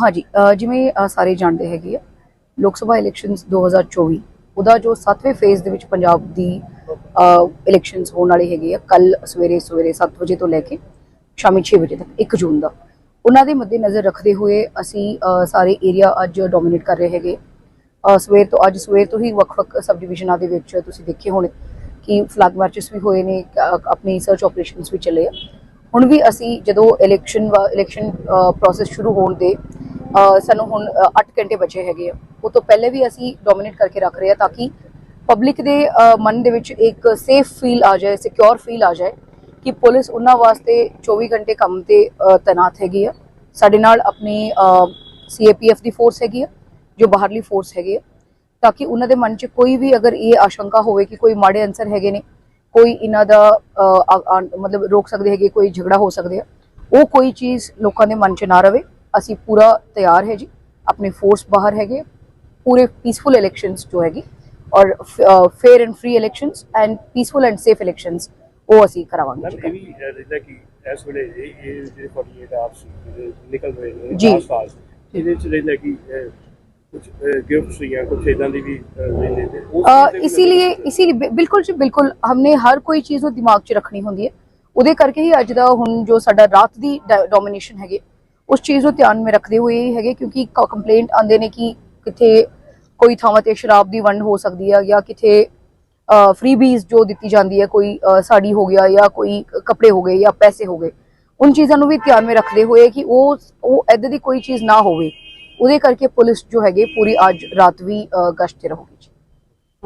ਹਾਂਜੀ ਜਿਵੇਂ ਸਾਰੇ ਜਾਣਦੇ ਹੈਗੇ ਆ ਲੋਕ ਸਭਾ ਇਲੈਕਸ਼ਨਸ 2024 ਉਹਦਾ ਜੋ 7ਵੇਂ ਫੇਜ਼ ਦੇ ਵਿੱਚ ਪੰਜਾਬ ਦੀ ਇਲੈਕਸ਼ਨਸ ਹੋਣ ਵਾਲੇ ਹੈਗੇ ਆ ਕੱਲ ਸਵੇਰੇ ਸਵੇਰੇ 7 ਵਜੇ ਤੋਂ ਲੈ ਕੇ ਸ਼ਾਮੀ 6 ਵਜੇ ਤੱਕ 1 ਜੂਨ ਦਾ। ਉਹਨਾਂ ਦੇ ਮੱਦੇ ਨਜ਼ਰ ਰੱਖਦੇ ਹੋਏ ਅਸੀਂ ਸਾਰੇ ਏਰੀਆ ਅੱਜ ਡੋਮੀਨੇਟ ਕਰ ਰਹੇ ਹੈਗੇ। ਸਵੇਰ ਤੋਂ ਅੱਜ ਸਵੇਰ ਤੋਂ ਹੀ ਵੱਖ-ਵੱਖ ਸਬ ਡਿਵੀਜ਼ਨਾਂ ਦੇ ਵਿੱਚ ਤੁਸੀਂ ਦੇਖੇ ਹੋਣੇ ਕਿ ਫਲੈਗ ਮਾਰਚਸ ਵੀ ਹੋਏ ਨੇ ਆਪਣੀ ਸਰਚ ਆਪਰੇਸ਼ਨਸ ਵੀ ਚੱਲੇ ਆ। ਹੁਣ ਵੀ ਅਸੀਂ ਜਦੋਂ ਇਲੈਕਸ਼ਨ ਇਲੈਕਸ਼ਨ ਪ੍ਰੋਸੈਸ ਸ਼ੁਰੂ ਹੋਣ ਦੇ ਸਾਨੂੰ ਹੁਣ 8 ਘੰਟੇ ਬਚੇ ਹੈਗੇ ਆ। ਉਹ ਤੋਂ ਪਹਿਲੇ ਵੀ ਅਸੀਂ ਡੋਮਿਨੇਟ ਕਰਕੇ ਰੱਖ ਰਹੇ ਆ ਤਾਂ ਕਿ ਪਬਲਿਕ ਦੇ ਮਨ ਦੇ ਵਿੱਚ ਇੱਕ ਸੇਫ ਫੀਲ ਆ ਜਾਏ ਸਿਕਿਉਰ ਫੀਲ ਆ ਜਾਏ ਕਿ ਪੁਲਿਸ ਉਹਨਾਂ ਵਾਸਤੇ 24 ਘੰਟੇ ਕੰਮ ਤੇ ਅ, ਤੈਨਾਤ ਹੈਗੀ ਆ। ਸਾਡੇ ਨਾਲ ਆਪਣੀ ਸੀਏਪੀਐਫ ਦੀ ਫੋਰਸ ਹੈਗੀ ਆ। ਜੋ ਬਾਹਰਲੀ ਫੋਰਸ ਹੈਗੀ ਆ ਤਾਂ ਕਿ ਉਹਨਾਂ ਦੇ ਮਨ 'ਚ ਕੋਈ ਵੀ ਅਗਰ ਇਹ ਆਸ਼ੰਕਾ ਹੋਵੇ ਕਿ ਕੋਈ ਮਾੜੇ ਅਨਸਰ ਹੈਗੇ ਨੇ ਕੋਈ ਇਹਨਾਂ ਦਾ ਮਤਲਬ ਰੋਕ ਸਕਦੇ ਹੈਗੇ ਕੋਈ ਝਗੜਾ ਹੋ ਸਕਦੇ ਆ ਉਹ ਕੋਈ ਚੀਜ਼ ਲੋਕਾਂ ਦੇ ਮਨ 'ਚ ਨਾ ਰਵੇ ਅਸੀਂ ਪੂਰਾ ਤਿਆਰ ਹੈ ਜੀ ਆਪਣੀ ਫੋਰਸ ਬਾਹਰ ਹੈਗੇ ਪੂਰੇ ਪੀਸਫੁਲ ਇਲੈਕਸ਼ਨਸ ਜੋ ਹੈਗੀ ਔਰ fair and free elections and peaceful and safe elections ਉਹ ਅਸੀਂ ਕਰਾਵਾਂਗੇ ਜੀ। ਇਹ ਵੀ ਅਹ, ਰਹਿੰਦਾ ਕਿ ਇਸ ਵੇਲੇ ਇਹ ਜਿਹੜੇ 48 ਆਵਰਸ ਜਿਹੜੇ ਨਿਕਲ ਰਹੇ ਨੇ ਫਾਸਟ ਇਹਦੇ ਚ ਰਹਿੰਦਾ ਕਿ ਕੁਝ ਗਿਫਟਸ ਜਾਂ ਕੁਝ ਇਦਾਂ ਦੀ ਵੀ ਅਹ, ਰਹਿੰਦੇ ਨੇ ਉਸ अ, ਚੀਜ਼ ਦੇ ਵੀ इसीलिए इसीलिए बिल- बिल्कुल जी बिल्कुल हमने हर कोई ਚੀਜ਼ ਨੂੰ ਦਿਮਾਗ 'ਚ ਰੱਖਣੀ ਹੁੰਦੀ ਹੈ ਉਹਦੇ ਕਰਕੇ ਹੀ ਅੱਜ ਦਾ ਹੁਣ ਜੋ ਸਾਡਾ ਰਾਤ ਦੀ ਡੋਮੀਨੇਸ਼ਨ ਹੈਗੇ ਉਸ ਚੀਜ਼ ਨੂੰ ਧਿਆਨ ਵਿੱਚ ਰੱਖਦੇ ਹੋਏ ਹੀ ਹੈਗੇ ਕਿਉਂਕਿ ਕੰਪਲੇਂਟ ਆਉਂਦੇ ਨੇ ਕਿ ਕਿਥੇ ਕੋਈ ਥਾਵਾਂ ਤੇ ਸ਼ਰਾਬ ਦੀ ਵੰਡ ਹੋ ਸਕਦੀ ਹੈ ਜਾਂ ਕਿਥੇ ਫ੍ਰੀਬੀਜ਼ ਜੋ ਦਿੱਤੀ ਜਾਂਦੀ ਹੈ ਕੋਈ ਅ, ਸਾੜੀ ਹੋ ਗਿਆ ਜਾਂ ਕੋਈ ਕੱਪੜੇ ਹੋ ਗਏ ਜਾਂ ਪੈਸੇ ਹੋ ਗਏ ਉਨ ਚੀਜ਼ਾਂ ਨੂੰ ਵੀ ਧਿਆਨ ਵਿੱਚ ਰੱਖਦੇ ਹੋਏ ਕਿ ਉਹ ਉਹ ਐਦਾਂ ਦੀ ਕੋਈ ਚੀਜ਼ ਨਾ ਹੋਵੇ ਉਹਦੇ ਕਰਕੇ ਪੁਲਿਸ ਜੋ ਹੈਗੇ ਪੂਰੀ ਅੱਜ ਰਾਤ ਵੀ ਗਸ਼ਤ ਤੇ ਰਹੂਗੀ।